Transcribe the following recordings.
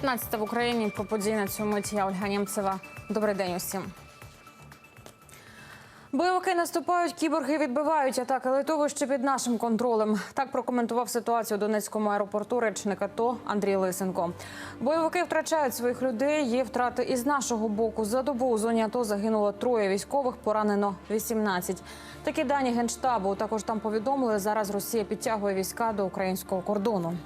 15 в Україні про події на цю мить. Я Ольга Німцева. Добрий день усім. Бойовики наступають, кіборги відбивають атаки литовища під нашим контролем. Так прокоментував ситуацію у Донецькому аеропорту речник АТО Андрій Лисенко. Бойовики втрачають своїх людей. Є втрати і з нашого боку. За добу у зоні АТО загинуло троє військових, поранено 18. Такі дані генштабу. Також там повідомили. Зараз Росія підтягує війська до українського кордону.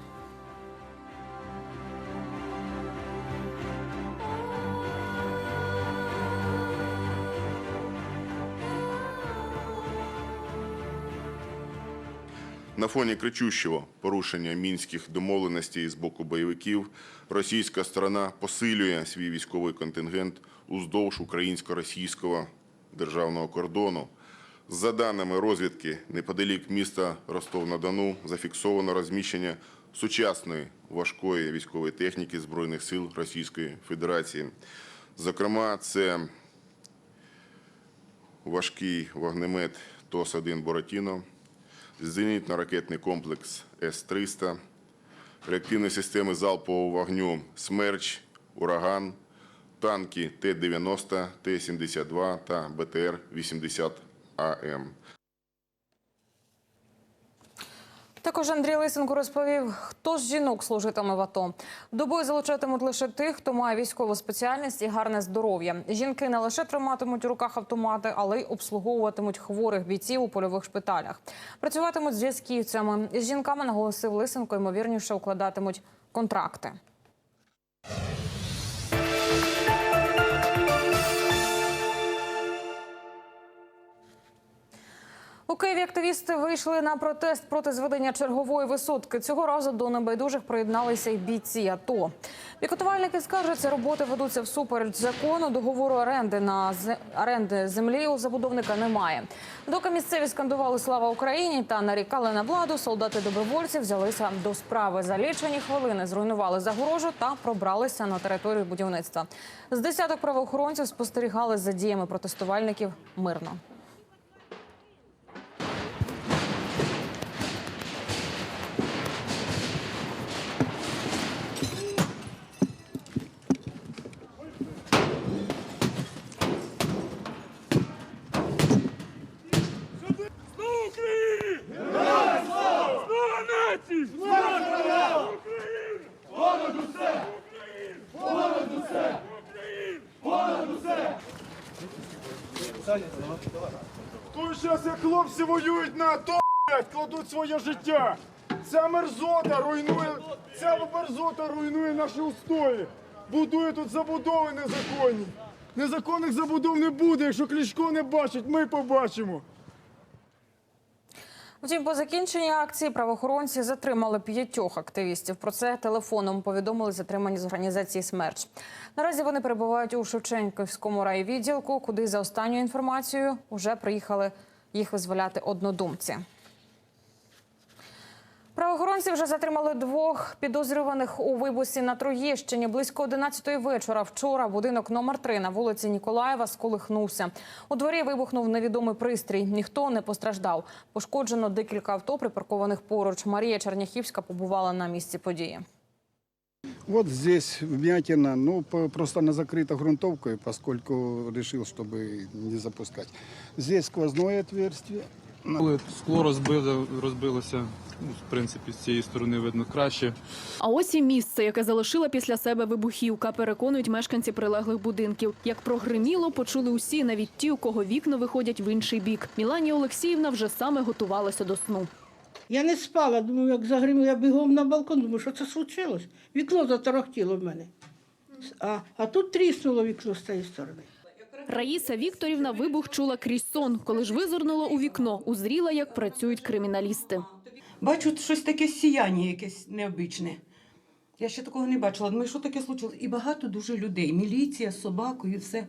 На фоні кричущого порушення мінських домовленостей з боку бойовиків російська сторона посилює свій військовий контингент уздовж українсько-російського державного кордону. За даними розвідки, неподалік міста Ростов-на-Дону зафіксовано розміщення сучасної важкої військової техніки Збройних сил Російської Федерації. Зокрема, це важкий вогнемет ТОС-1 «Боратіно», зенітно-ракетний комплекс С-300, реактивні системи залпового вогню «Смерч», «Ураган», танки Т-90, Т-72 та БТР-80АМ. Також Андрій Лисенко розповів, хто з жінок служитиме в АТО. До бою залучатимуть лише тих, хто має військову спеціальність і гарне здоров'я. Жінки не лише триматимуть у руках автомати, але й обслуговуватимуть хворих бійців у польових шпиталях. Працюватимуть зв'язківцями. З жінками наголосив Лисенко, ймовірніше укладатимуть контракти. У Києві активісти вийшли на протест проти зведення чергової висотки. Цього разу до небайдужих приєдналися й бійці АТО. Пікотувальники скаржаться, роботи ведуться всупереч закону. Договору оренди на зе- оренди землі у забудовника немає. Доки місцеві скандували слава Україні та нарікали на владу, солдати добровольці взялися до справи. За лічені хвилини зруйнували загорожу та пробралися на територію будівництва. З десяток правоохоронців спостерігали за діями протестувальників мирно. Слава Україні! Героям слава! Слава нації! Слава Україні! Понад усе! Понад усе! Понад усе! Той зараз як хлопці воюють на АТО, блядь, кладуть своє життя. Ця мерзота руйнує, ця мерзота руйнує наші устої. Будує тут забудови незаконні. Незаконних забудов не буде. Якщо Кличко не бачить, ми побачимо. Втім, по закінченні акції правоохоронці затримали п'ятьох активістів. Про це телефоном повідомили затримані з організації «Смерч». Наразі вони перебувають у Шевченківському райвідділку, куди за останньою інформацією вже приїхали їх визволяти однодумці. Правоохоронці вже затримали двох підозрюваних у вибусі на Троєщині. Близько 11-ї вечора вчора будинок номер 3 на вулиці Ніколаєва сколихнувся. У дворі вибухнув невідомий пристрій. Ніхто не постраждав. Пошкоджено декілька авто, припаркованих поруч. Марія Черняхівська побувала на місці події. Вот здесь вмятина, ну, просто она закрыта грунтовкой, поскольку решил, чтобы не запускать. Здесь сквозное отверстие. Коли скло розбило, розбилося, ну, в принципі, з цієї сторони видно краще. А ось і місце, яке залишила після себе вибухівка, переконують мешканці прилеглих будинків. Як прогриміло, почули усі, навіть ті, у кого вікна виходять в інший бік. Міланія Олексіївна вже саме готувалася до сну. Я не спала, думаю, як загриміло, я бігом на балкон, думаю, що це случилось. Вікно заторохтіло в мене. А, а тут тріснуло вікно з цієї сторони. Раїса Вікторівна вибух чула крізь сон. Коли ж визирнула у вікно, узріла, як працюють криміналісти. Бачу щось таке сіяння якесь необичне. Я ще такого не бачила. Думаю, що таке случилось? І багато дуже людей. Міліція собакою, все.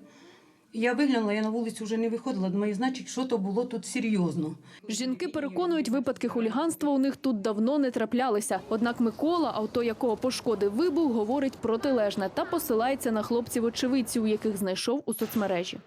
Я виглянула, я на вулицю вже не виходила. Думаю, значить, що то було тут серйозно. Жінки переконують, випадки хуліганства у них тут давно не траплялися. Однак Микола, авто якого пошкодив вибух, говорить протилежне та посилається на хлопців очевидців, яких знайшов у соцмережі.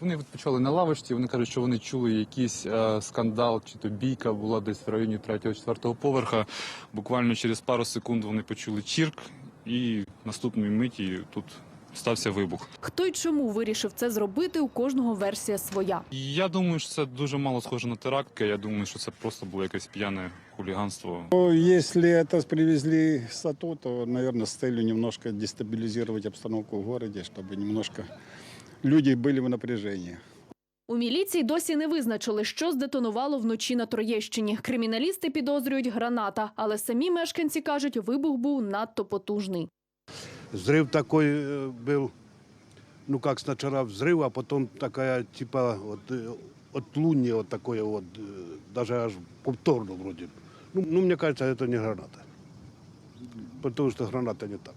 Вони відпочивали на лавочці, вони кажуть, що вони чули якийсь е, скандал, чи то бійка була десь в районі 3-4 поверха. Буквально через пару секунд вони почули чірк, і наступної миті тут стався вибух. Хто й чому вирішив це зробити, у кожного версія своя. Я думаю, що це дуже мало схоже на теракт. Я думаю, що це просто було якесь п'яне хуліганство. Ну, Если это привезли с АТО, то, наверное, с целью немножко дестабилизировать обстановку в городе, чтобы немножко люди были в напряжении. У міліції досі не визначили, що здетонувало вночі на Троєщині. Криміналісти підозрюють граната, але самі мешканці кажуть, вибух був надто потужний. Взрыв такой э, был, ну как сначала взрыв, а потом такая типа вот э, отлуние вот такое вот, э, даже аж повторно вроде. Ну, ну, мне кажется, это не граната. Потому что граната не так.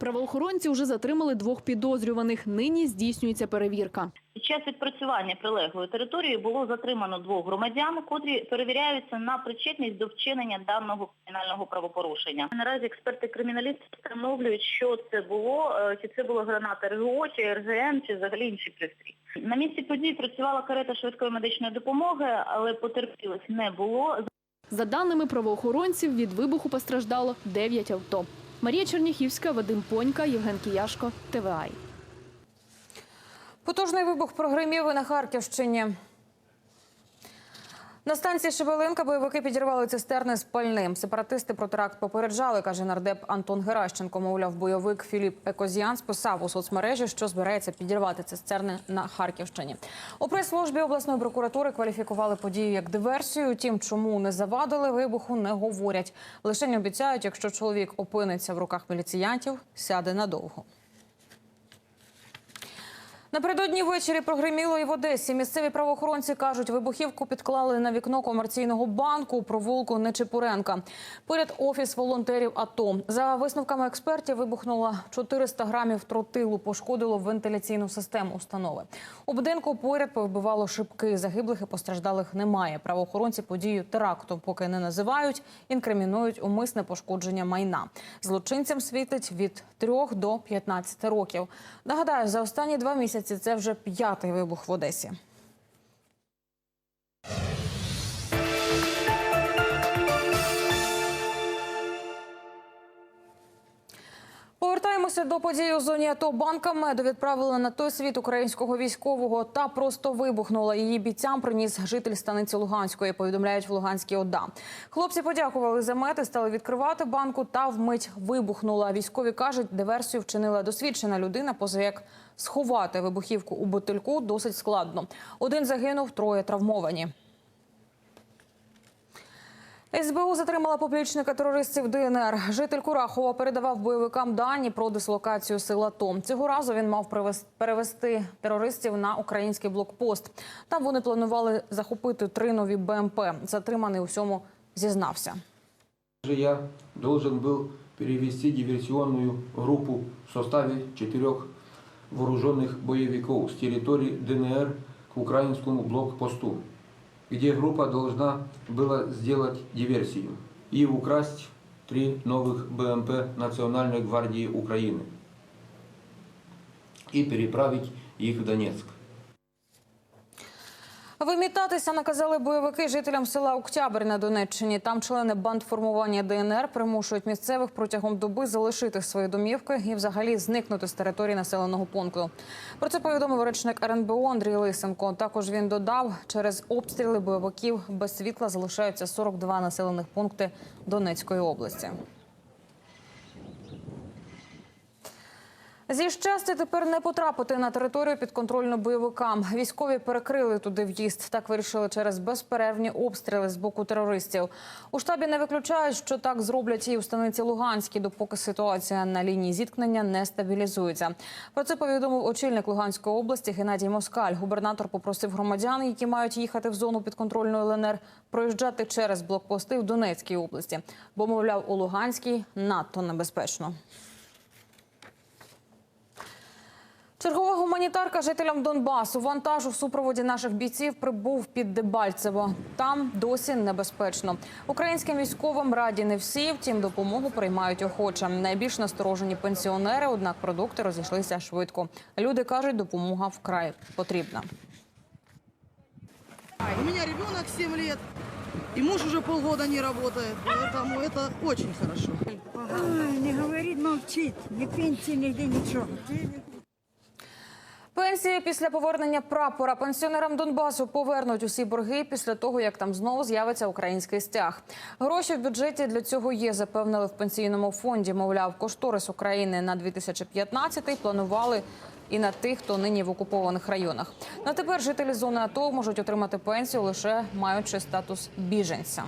Правоохоронці вже затримали двох підозрюваних. Нині здійснюється перевірка. Під час відпрацювання прилеглої території було затримано двох громадян, котрі перевіряються на причетність до вчинення даного кримінального правопорушення. Наразі експерти-криміналісти встановлюють, що це було, е, чи це була граната РГО, чи РГН, чи взагалі інший пристрій. На місці подій працювала карета швидкої медичної допомоги, але потерпілих не було. За даними правоохоронців, від вибуху постраждало 9 авто. Марія Черніхівська, Вадим Понька, Євген Кіяшко, ТВАЙ. Потужний вибух прогримів на Харківщині. На станції Шевелинка бойовики підірвали цистерни з пальним. Сепаратисти про теракт попереджали, каже нардеп Антон Геращенко. Мовляв, бойовик Філіп Екозіан списав у соцмережі, що збирається підірвати цистерни на Харківщині. У прес-службі обласної прокуратури кваліфікували подію як диверсію. Тім, чому не завадили вибуху, не говорять. Лише обіцяють, якщо чоловік опиниться в руках міліціянтів, сяде надовго. Напередодні ввечері прогриміло і в Одесі. Місцеві правоохоронці кажуть, вибухівку підклали на вікно комерційного банку у провулку Нечепуренка. Поряд офіс волонтерів АТО. За висновками експертів, вибухнуло 400 грамів тротилу, пошкодило вентиляційну систему установи. У будинку поряд повибивало шибки. Загиблих і постраждалих немає. Правоохоронці подію теракту поки не називають, інкримінують умисне пошкодження майна. Злочинцям світить від 3 до 15 років. Нагадаю, за останні два місяці це вже п'ятий вибух в Одесі. Повертаємося до подій у зоні АТО. Банка меду відправили на той світ українського військового та просто вибухнула. Її бійцям приніс житель станиці Луганської. Повідомляють в Луганській ОДА. Хлопці подякували за мед і стали відкривати банку. Та вмить вибухнула. Військові кажуть, диверсію вчинила досвідчена людина. Поза як сховати вибухівку у бутильку досить складно. Один загинув, троє травмовані. СБУ затримала поплічника терористів ДНР. Житель Курахова передавав бойовикам дані про дислокацію сил АТО. Цього разу він мав привез- перевести терористів на український блокпост. Там вони планували захопити три нові БМП. Затриманий у всьому зізнався. Также я должен был перевести диверсионную группу в составе четырех вооруженных боевиков с территории ДНР к украинскому блокпосту, Где группа должна была сделать диверсию и украсть три новых БМП Национальной гвардии Украины и переправить их в Донецк. Вимітатися наказали бойовики жителям села Октябрь на Донеччині. Там члени бандформування ДНР примушують місцевих протягом доби залишити свої домівки і взагалі зникнути з території населеного пункту. Про це повідомив речник РНБО Андрій Лисенко. Також він додав, через обстріли бойовиків без світла залишаються 42 населених пункти Донецької області. Зі щастя тепер не потрапити на територію підконтрольну бойовикам. Військові перекрили туди в'їзд. Так вирішили через безперервні обстріли з боку терористів. У штабі не виключають, що так зроблять і у станиці Луганській, допоки ситуація на лінії зіткнення не стабілізується. Про це повідомив очільник Луганської області Геннадій Москаль. Губернатор попросив громадян, які мають їхати в зону підконтрольної ЛНР, проїжджати через блокпости в Донецькій області, бо мовляв у Луганській надто небезпечно. Чергова гуманітарка жителям Донбасу. Вантаж у супроводі наших бійців прибув під Дебальцево. Там досі небезпечно. Українським військовим раді не всі, втім допомогу приймають охоче. Найбільш насторожені пенсіонери, однак продукти розійшлися швидко. Люди кажуть, допомога вкрай потрібна. У меня ребенок 7 лет, И муж уже полгода не работает, поэтому это очень хорошо. не говорит, молчит. Ни пенсии, нигде ничего. Пенсії після повернення прапора пенсіонерам Донбасу повернуть усі борги після того, як там знову з'явиться український стяг. Гроші в бюджеті для цього є. Запевнили в пенсійному фонді. Мовляв, кошторис України на 2015 планували. І на тих, хто нині в окупованих районах. На тепер жителі зони АТО можуть отримати пенсію лише маючи статус біженця.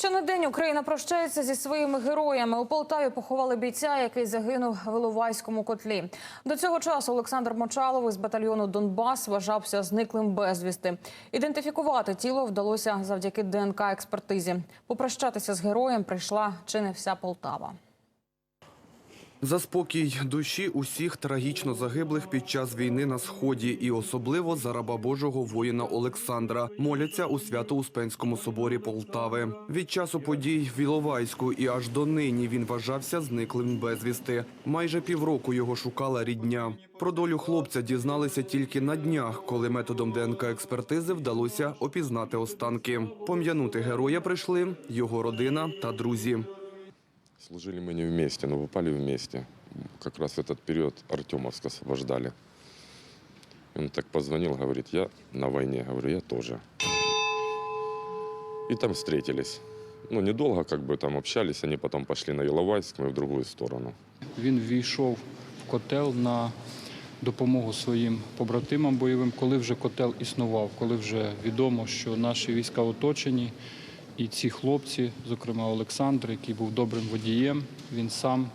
Ще на день Україна прощається зі своїми героями. У Полтаві поховали бійця, який загинув в Іловайському котлі. До цього часу Олександр Мочалов із батальйону Донбас вважався зниклим безвісти. Ідентифікувати тіло вдалося завдяки ДНК експертизі. Попрощатися з героєм прийшла чи не вся Полтава. За спокій душі усіх трагічно загиблих під час війни на сході, і особливо за раба Божого воїна Олександра моляться у Свято-Успенському соборі Полтави. Від часу подій в Іловайську і аж до нині він вважався зниклим безвісти. Майже півроку його шукала рідня. Про долю хлопця дізналися тільки на днях, коли методом ДНК експертизи вдалося опізнати останки. Пом'янути героя прийшли його родина та друзі. Служили мы не вместе, но выпали вместе. Как раз в этот период Артемовск освобождали. Он так позвонил, говорит, я на войне. Говорю, я тоже. И там встретились. Ну, недолго как бы там общались, они потом пошли на Иловайск, мы в другую сторону. Він ввійшов в котел на допомогу своїм побратимам бойовим, коли вже котел існував, коли вже відомо, що наші війська оточені. І ці хлопці, зокрема Олександр, який був добрим водієм, він сам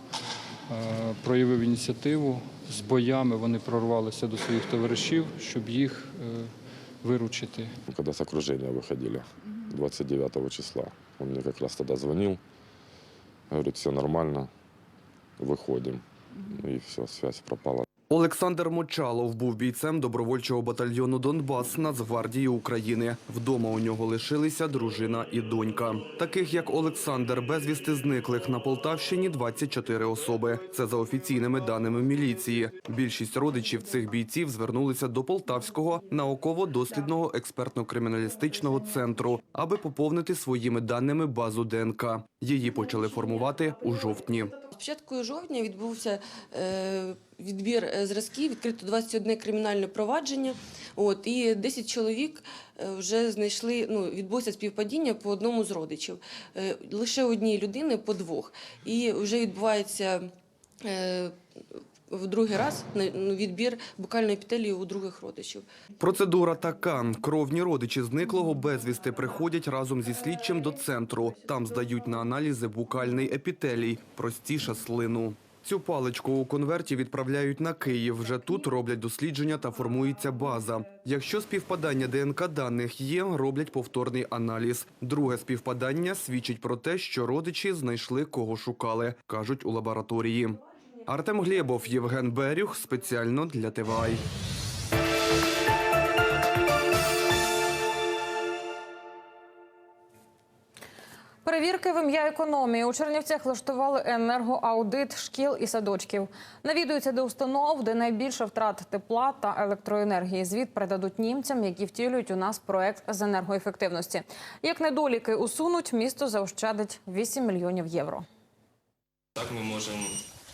е, проявив ініціативу. З боями вони прорвалися до своїх товаришів, щоб їх е, виручити. Когда с окружения выходили, 29 числа, он мне как раз тогда звонил, говорит, все нормально, выходим. И все, связь пропала. Олександр Мочалов був бійцем добровольчого батальйону Донбас Нацгвардії України. Вдома у нього лишилися дружина і донька. Таких як Олександр, безвісти зниклих на Полтавщині 24 особи. Це за офіційними даними міліції. Більшість родичів цих бійців звернулися до Полтавського науково-дослідного експертно-криміналістичного центру, аби поповнити своїми даними базу ДНК. Її почали формувати у жовтні. Початку жовтня відбувся е, відбір е, зразків, відкрито 21 кримінальне провадження. От, і 10 чоловік е, вже знайшли, ну, відбулося співпадіння по одному з родичів. Лише одній людини по двох. І вже відбувається в другий раз на- ну, відбір букальної епітелії у других родичів. Процедура така: кровні родичі зниклого безвісти приходять разом зі слідчим до центру. Там здають на аналізи букальний епітелій, простіше слину. Цю паличку у конверті відправляють на Київ. Вже тут роблять дослідження та формується база. Якщо співпадання ДНК даних є, роблять повторний аналіз. Друге співпадання свідчить про те, що родичі знайшли кого шукали, кажуть у лабораторії. Артем Глєбов, Євген Берюх спеціально для ТВАЙ. Перевірки в ім'я економії у Чернівцях влаштували енергоаудит шкіл і садочків. Навідуються до установ, де найбільше втрат тепла та електроенергії. Звіт передадуть німцям, які втілюють у нас проект з енергоефективності. Як недоліки усунуть, місто заощадить 8 мільйонів євро. Так ми можемо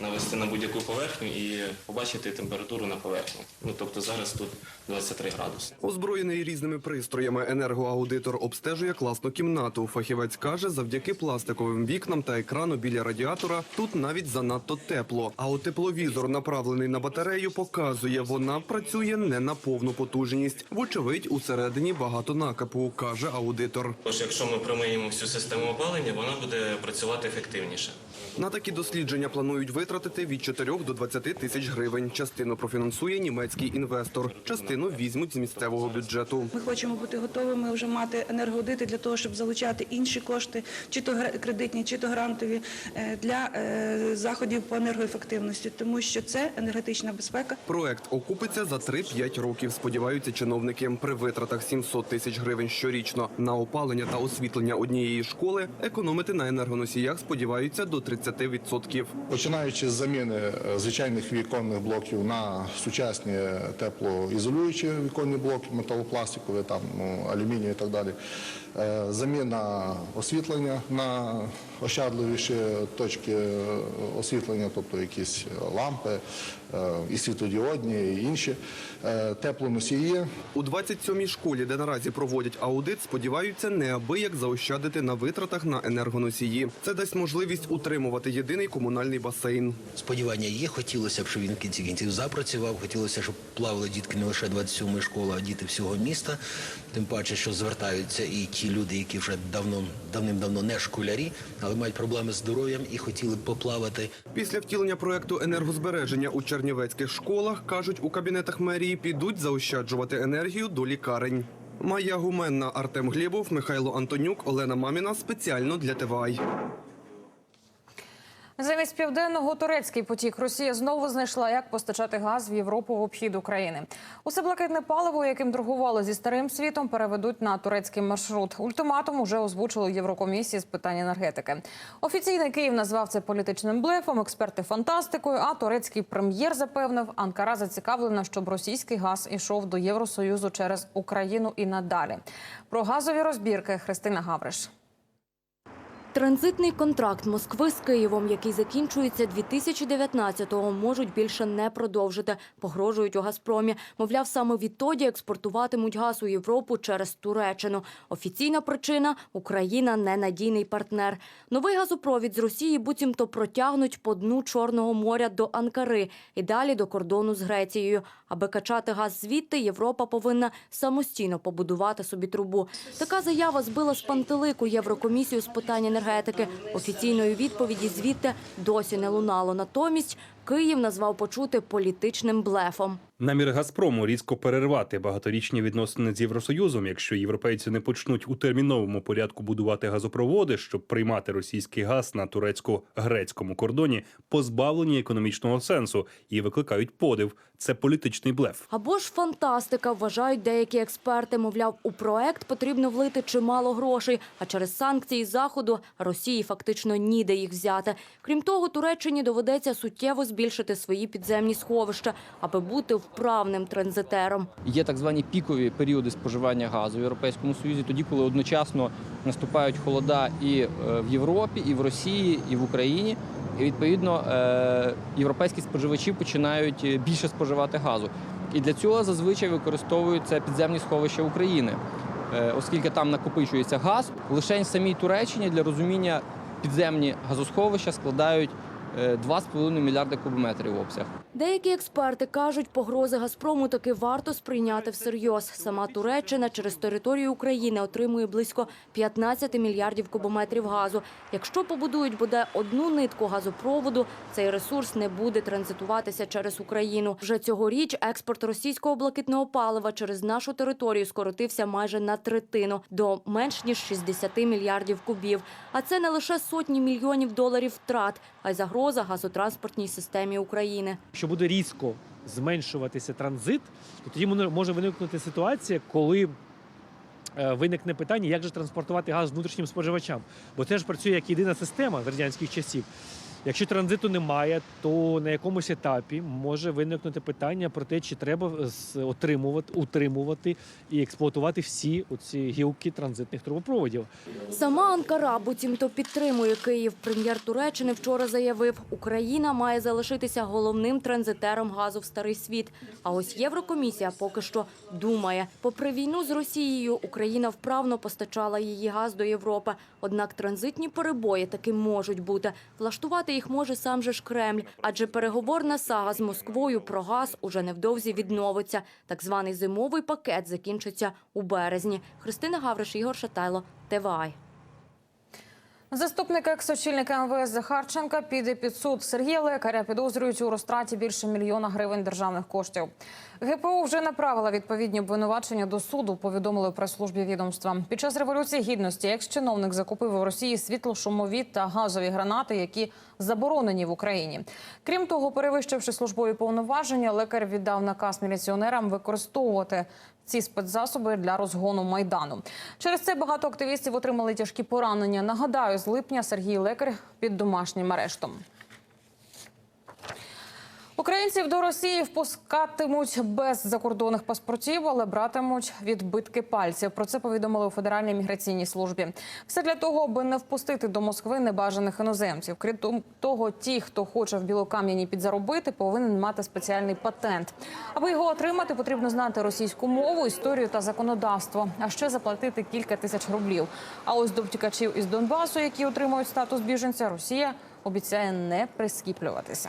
навести на будь-яку поверхню і побачити температуру на поверхні. Ну тобто зараз тут 23 градуси. Озброєний різними пристроями, енергоаудитор обстежує класну кімнату. Фахівець каже, завдяки пластиковим вікнам та екрану біля радіатора тут навіть занадто тепло. А от тепловізор, направлений на батарею, показує, вона працює не на повну потужність. Вочевидь, усередині багато накапу, каже аудитор. Тож, якщо ми промиємо всю систему опалення, вона буде працювати ефективніше. На такі дослідження планують витратити від 4 до 20 тисяч гривень. Частину профінансує німецький інвестор, частину візьмуть з місцевого бюджету. Ми хочемо бути готовими вже мати енергоаудити для того, щоб залучати інші кошти, чи то кредитні, чи то грантові, е, для е, заходів по енергоефективності, тому що це енергетична безпека. Проект окупиться за 3-5 років. Сподіваються чиновники. При витратах 700 тисяч гривень щорічно на опалення та освітлення однієї школи економити на енергоносіях сподіваються до 30 30%. Починаючи з заміни е, звичайних віконних блоків на сучасні теплоізолюючі віконні блоки, металопластикові, там, ну, алюмінію і так далі. Е, Заміна освітлення на ощадливіші точки е, освітлення, тобто якісь лампи, е, і світлодіодні, і інші. Е, Теплоносії, У 27-й школі, де наразі проводять аудит, сподіваються неабияк заощадити на витратах на енергоносії. Це дасть можливість утримувати єдиний комунальний басейн. Сподівання є. Хотілося б, щоб він в кінці кінців запрацював. Хотілося, щоб плавали дітки не лише 27-ї школи, а діти всього міста. Тим паче, що звертаються і ті люди, які вже давно давним-давно не школярі, але мають проблеми з здоров'ям і хотіли б поплавати. Після втілення проекту енергозбереження у чернівецьких школах кажуть, у кабінетах мерії підуть заощаджувати енергію до лікарень. Майя Гуменна, Артем Глєбов, Михайло Антонюк, Олена Маміна спеціально для ТВАЙ. Замість південного турецький потік Росія знову знайшла, як постачати газ в Європу в обхід України. Усе блакитне паливо, яким торгували зі старим світом, переведуть на турецький маршрут. Ультиматум уже озвучили Єврокомісії з питань енергетики. Офіційний Київ назвав це політичним блефом, експерти фантастикою. А турецький прем'єр запевнив, Анкара зацікавлена, щоб російський газ ішов до Євросоюзу через Україну і надалі. Про газові розбірки Христина Гавриш. Транзитний контракт Москви з Києвом, який закінчується 2019-го, можуть більше не продовжити. Погрожують у Газпромі. Мовляв, саме відтоді експортуватимуть газ у Європу через Туреччину. Офіційна причина – Україна – ненадійний партнер. Новий газопровід з Росії буцімто протягнуть по дну Чорного моря до Анкари і далі до кордону з Грецією. Аби качати газ звідти, Європа повинна самостійно побудувати собі трубу. Така заява збила з пантелику Єврокомісію з питань енергетики. Офіційної відповіді звідти досі не лунало. Натомість Київ назвав почути політичним блефом. Намір Газпрому різко перервати багаторічні відносини з Євросоюзом, якщо європейці не почнуть у терміновому порядку будувати газопроводи, щоб приймати російський газ на турецько-грецькому кордоні, позбавлені економічного сенсу і викликають подив. Це політичний блеф. Або ж фантастика, вважають деякі експерти. Мовляв, у проект потрібно влити чимало грошей, а через санкції заходу Росії фактично ніде їх взяти. Крім того, Туреччині доведеться суттєво збільшити свої підземні сховища, аби бути вправним транзитером. Є так звані пікові періоди споживання газу в Європейському Союзі, тоді, коли одночасно наступають холода і е, в Європі, і в Росії, і в Україні. І відповідно е, європейські споживачі починають е, більше споживати газу. І для цього зазвичай використовуються підземні сховища України, оскільки там накопичується газ. Лише в самій Туреччині для розуміння підземні газосховища складають 2,5 мільярди кубометрів обсяг. Деякі експерти кажуть, погрози Газпрому таки варто сприйняти всерйоз. Сама Туреччина через територію України отримує близько 15 мільярдів кубометрів газу. Якщо побудують бодай одну нитку газопроводу, цей ресурс не буде транзитуватися через Україну. Вже цьогоріч експорт російського блакитного палива через нашу територію скоротився майже на третину до менш ніж 60 мільярдів кубів. А це не лише сотні мільйонів доларів втрат, а й загроза газотранспортній системі України. Якщо буде різко зменшуватися транзит, то тоді може виникнути ситуація, коли е, виникне питання, як же транспортувати газ внутрішнім споживачам. Бо це ж працює як єдина система з радянських часів. Якщо транзиту немає, то на якомусь етапі може виникнути питання про те, чи треба отримувати, утримувати і експлуатувати всі оці гілки транзитних трубопроводів. Сама Анкара буцімто підтримує Київ. Прем'єр Туреччини вчора заявив, Україна має залишитися головним транзитером газу в старий світ. А ось Єврокомісія поки що думає. Попри війну з Росією, Україна вправно постачала її газ до Європи. Однак транзитні перебої таки можуть бути. Влаштувати їх може сам же ж Кремль, адже переговорна сага з Москвою про газ уже невдовзі відновиться. Так званий зимовий пакет закінчиться у березні. Христина Гавриш, Ігор Шатайло, ТВАЙ. Заступник екс-очільника МВС Захарченка піде під суд. Сергія Лекаря підозрюють у розтраті більше мільйона гривень державних коштів. ГПУ вже направила відповідні обвинувачення до суду, повідомили прес-службі відомства. Під час революції гідності екс-чиновник закупив у Росії світлошумові та газові гранати, які заборонені в Україні. Крім того, перевищивши службові повноваження, лікар віддав наказ міліціонерам використовувати ці спецзасоби для розгону майдану. Через це багато активістів отримали тяжкі поранення. Нагадаю, з липня Сергій Лекар під домашнім арештом. Українців до Росії впускатимуть без закордонних паспортів, але братимуть відбитки пальців. Про це повідомили у Федеральній міграційній службі. Все для того, аби не впустити до Москви небажаних іноземців. Крім того, ті, хто хоче в Білокам'яні підзаробити, повинен мати спеціальний патент. Аби його отримати, потрібно знати російську мову, історію та законодавство, а ще заплатити кілька тисяч рублів. А ось до втікачів із Донбасу, які отримують статус біженця, Росія обіцяє не прискіплюватися.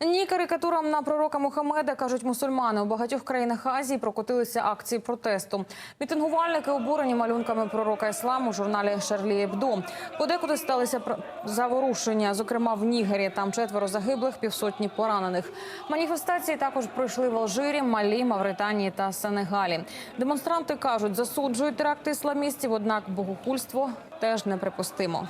Ні карикатурам на пророка Мухаммеда, кажуть мусульмани. У багатьох країнах Азії прокотилися акції протесту. Мітингувальники обурені малюнками пророка ісламу у журналі Шарлі Ебдо. Подекуди сталися заворушення, зокрема в Нігері. Там четверо загиблих, півсотні поранених. Маніфестації також пройшли в Алжирі, Малі, Мавританії та Сенегалі. Демонстранти кажуть, засуджують теракти ісламістів, однак богохульство теж неприпустимо.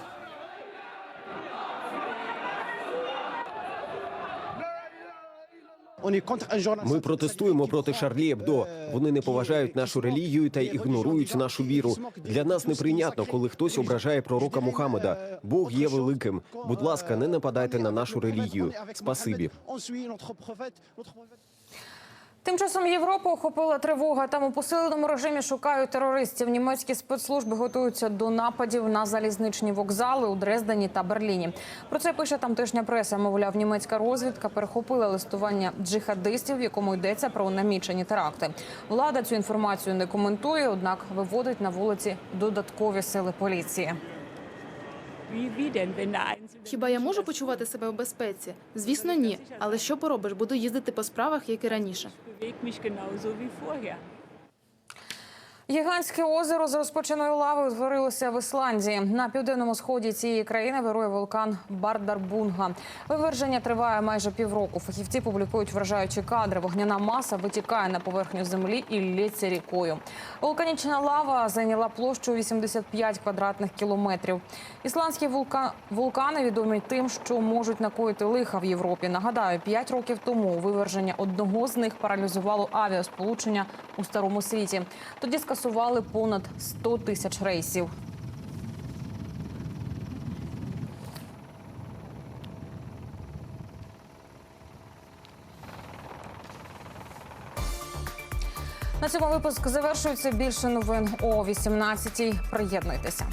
Ми протестуємо проти Шарлі Ебдо. Вони не поважають нашу релігію та ігнорують нашу віру. Для нас неприйнятно, коли хтось ображає пророка Мухаммеда. Бог є великим. Будь ласка, не нападайте на нашу релігію. Спасибі. Тим часом Європу охопила тривога. Там у посиленому режимі шукають терористів. Німецькі спецслужби готуються до нападів на залізничні вокзали у Дрездені та Берліні. Про це пише тамтешня преса. Мовляв, німецька розвідка перехопила листування джихадистів, в якому йдеться про намічені теракти. Влада цю інформацію не коментує, однак виводить на вулиці додаткові сили поліції. Хіба я можу почувати себе у безпеці? Звісно, ні. Але що поробиш? Буду їздити по справах, як і раніше. Гігантське озеро з розпоченою лавою утворилося в Ісландії. На південному сході цієї країни вирує вулкан Бардарбунга. Виверження триває майже півроку. Фахівці публікують вражаючі кадри. Вогняна маса витікає на поверхню землі і лється рікою. Вулканічна лава зайняла площу 85 квадратних кілометрів. Ісландські вулка... вулкани відомі тим, що можуть накоїти лиха в Європі. Нагадаю, 5 років тому виверження одного з них паралізувало авіасполучення у старому світі. Тоді скасували понад 100 тисяч рейсів. На цьому випуск завершується. Більше новин о 18-й. Приєднуйтеся.